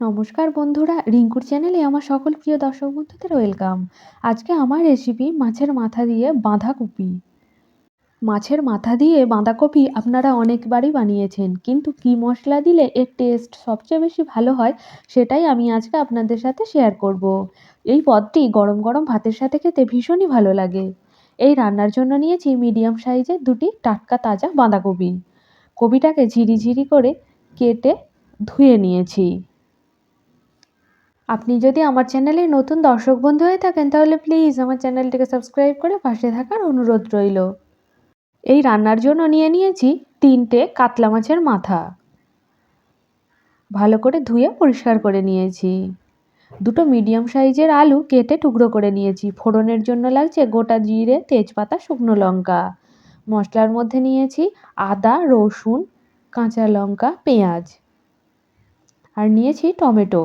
নমস্কার বন্ধুরা, রিঙ্কুর চ্যানেলে আমার সকল প্রিয় দর্শক বন্ধুদের ওয়েলকাম। আজকে আমার রেসিপি মাছের মাথা দিয়ে বাঁধাকপি। মাছের মাথা দিয়ে বাঁধাকপি আপনারা অনেকবারই বানিয়েছেন, কিন্তু কি মশলা দিলে এর টেস্ট সবচেয়ে বেশি ভালো হয় সেটাই আমি আজকে আপনাদের সাথে শেয়ার করব। এই পদটি গরম গরম ভাতের সাথে খেতে ভীষণই ভালো লাগে। এই রান্নার জন্য নিয়েছি মিডিয়াম সাইজের দুটি টাটকা তাজা বাঁধাকপি। কপিটাকে ঝিরিঝিরি করে কেটে ধুয়ে নিয়েছি। আপনি যদি আমার চ্যানেলে নতুন দর্শক বন্ধু হয়ে থাকেন, তাহলে প্লিজ আমার চ্যানেলটিকে সাবস্ক্রাইব করে পাশে থাকার অনুরোধ রইল। এই রান্নার জন্য নিয়ে নিয়েছি তিনটে কাতলা মাছের মাথা। ভালো করে ধুয়ে পরিষ্কার করে নিয়েছি। দুটো মিডিয়াম সাইজের আলু কেটে টুকরো করে নিয়েছি। ফোড়নের জন্য লাগছে গোটা জিরে, তেজপাতা, শুকনো লঙ্কা। মশলার মধ্যে নিয়েছি আদা, রসুন, কাঁচা লঙ্কা, পেঁয়াজ। আর নিয়েছি টমেটো।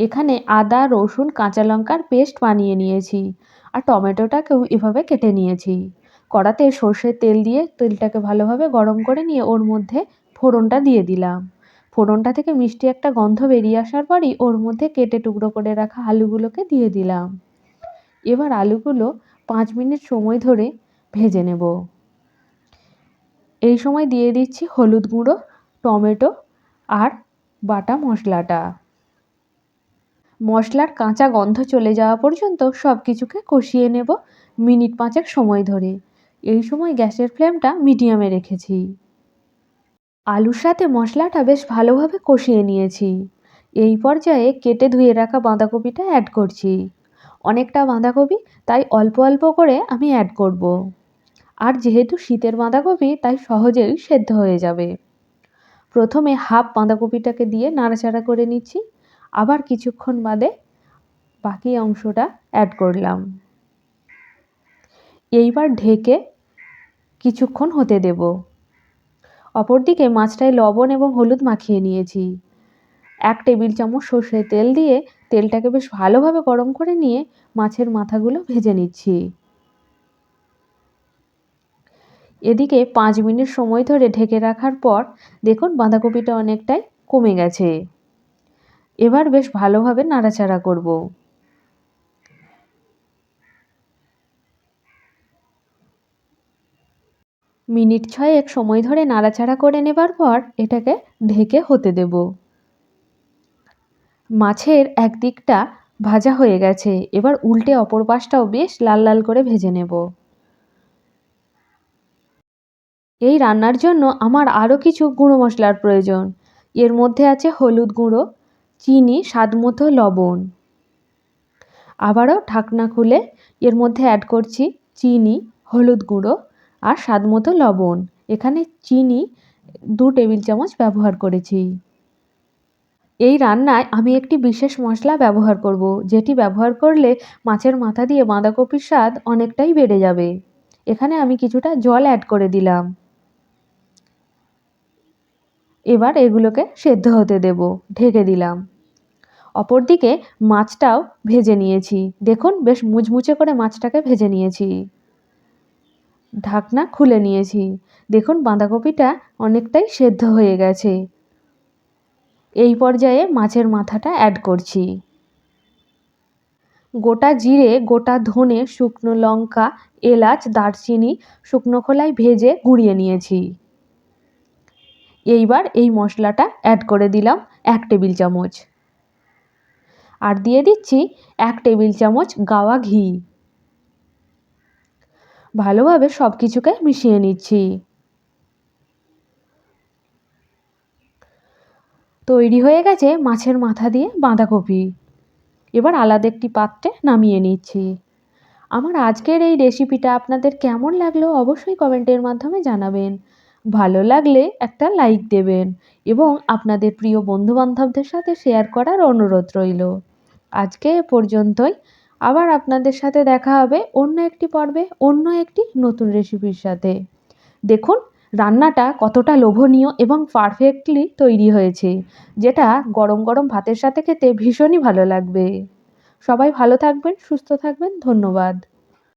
এখানে আদা, রসুন, কাঁচা লঙ্কার পেস্ট বানিয়ে নিয়েছি আর টমেটোটাকেও এভাবে কেটে নিয়েছি। কড়াতে সর্ষের তেল দিয়ে তেলটাকে ভালোভাবে গরম করে নিয়ে ওর মধ্যে ফোড়নটা দিয়ে দিলাম। ফোড়নটা থেকে মিষ্টি একটা গন্ধ বেরিয়ে আসার পরই ওর মধ্যে কেটে টুকরো করে রাখা আলুগুলোকে দিয়ে দিলাম। এবার আলুগুলো পাঁচ মিনিট সময় ধরে ভেজে নেব। এই সময় দিয়ে দিচ্ছি হলুদ গুঁড়ো, টমেটো আর বাটা মশলাটা। মশলার কাঁচা গন্ধ চলে যাওয়া পর্যন্ত সব কিছুকে কষিয়ে নেব মিনিট পাঁচেক সময় ধরে। এই সময় গ্যাসের ফ্লেমটা মিডিয়ামে রেখেছি। আলুর সাথে মশলাটা বেশ ভালোভাবে কষিয়ে নিয়েছি। এই পর্যায়ে কেটে ধুয়ে রাখা বাঁধাকপিটা অ্যাড করছি। অনেকটা বাঁধাকপি, তাই অল্প অল্প করে আমি অ্যাড করব। আর যেহেতু শীতের বাঁধাকপি, তাই সহজেই সেদ্ধ হয়ে যাবে। প্রথমে হাফ বাঁধাকপিটাকে দিয়ে নাড়াচাড়া করে নিচ্ছি। আবার কিছুক্ষণ বাদে বাকি অংশটা অ্যাড করলাম। এইবার ঢেকে কিছুক্ষণ হতে দেব। অপরদিকে মাছটায় লবণ এবং হলুদ মাখিয়ে নিয়েছি। এক টেবিল চামচ সর্ষের তেল দিয়ে তেলটাকে বেশ ভালোভাবে গরম করে নিয়ে মাছের মাথাগুলো ভেজে নিচ্ছি। এদিকে পাঁচ মিনিট সময় ধরে ঢেকে রাখার পর দেখুন বাঁধাকপিটা অনেকটাই কমে গেছে। এবার বেশ ভালোভাবে নাড়াচাড়া করব। মিনিট ছয়েক সময় ধরে নাড়াচাড়া করে নেবার পর এটাকে ঢেকে হতে দেব। মাছের একদিকটা ভাজা হয়ে গেছে, এবার উল্টে অপর পাশটাও বেশ লাল লাল করে ভেজে নেব। এই রান্নার জন্য আমার আরও কিছু গুঁড়ো মশলার প্রয়োজন। এর মধ্যে আছে হলুদ গুঁড়ো চিনি স্বাদমতো লবণ। আবারও ঢাকনা খুলে এর মধ্যে অ্যাড করছি চিনি, হলুদ গুঁড়ো আর স্বাদমতো লবণ। এখানে চিনি দু টেবিল চামচ ব্যবহার করেছি। এই রান্নায় আমি একটি বিশেষ মশলা ব্যবহার করব, যেটি ব্যবহার করলে মাছের মাথা দিয়ে বাঁধাকপির স্বাদ অনেকটাই বেড়ে যাবে। এখানে আমি কিছুটা জল অ্যাড করে দিলাম। এবার এগুলোকে সেদ্ধ হতে দেব, ঢেকে দিলাম। অপরদিকে মাছটাও ভেজে নিয়েছি। দেখুন, বেশ মুচমুচে করে মাছটাকে ভেজে নিয়েছি। ঢাকনা খুলে নিয়েছি। দেখুন, বাঁধাকপিটা অনেকটাই সেদ্ধ হয়ে গেছে। এই পর্যায়ে মাছের মাথাটা অ্যাড করছি। গোটা জিরে, গোটা ধনে, শুকনো লঙ্কা, এলাচ, দারচিনি, শুকনো খোলায় ভেজে গুঁড়িয়ে নিয়েছি। এইবার এই মশলাটা অ্যাড করে দিলাম এক টেবিল চামচ। আর দিয়ে দিচ্ছি এক টেবিল চামচ গাওয়া ঘি। ভালোভাবে সব কিছুকে মিশিয়ে নিচ্ছি। তৈরি হয়ে গেছে মাছের মাথা দিয়ে বাঁধাকপি। এবার আলাদা একটি পাত্রে নামিয়ে নিচ্ছি। আমার আজকের এই রেসিপিটা আপনাদের কেমন লাগল অবশ্যই কমেন্টের মাধ্যমে জানাবেন। ভালো লাগলে একটা লাইক দেবেন এবং আপনাদের প্রিয় বন্ধুবান্ধবদের সাথে শেয়ার করার অনুরোধ রইল। আজকে এ পর্যন্তই। আবার আপনাদের সাথে দেখা হবে অন্য একটি পর্বে, অন্য একটি নতুন রেসিপির সাথে। দেখুন, রান্নাটা কতটা লোভনীয় এবং পারফেক্টলি তৈরি হয়েছে, যেটা গরম গরম ভাতের সাথে খেতে ভীষণই ভালো লাগবে। সবাই ভালো থাকবেন, সুস্থ থাকবেন, ধন্যবাদ।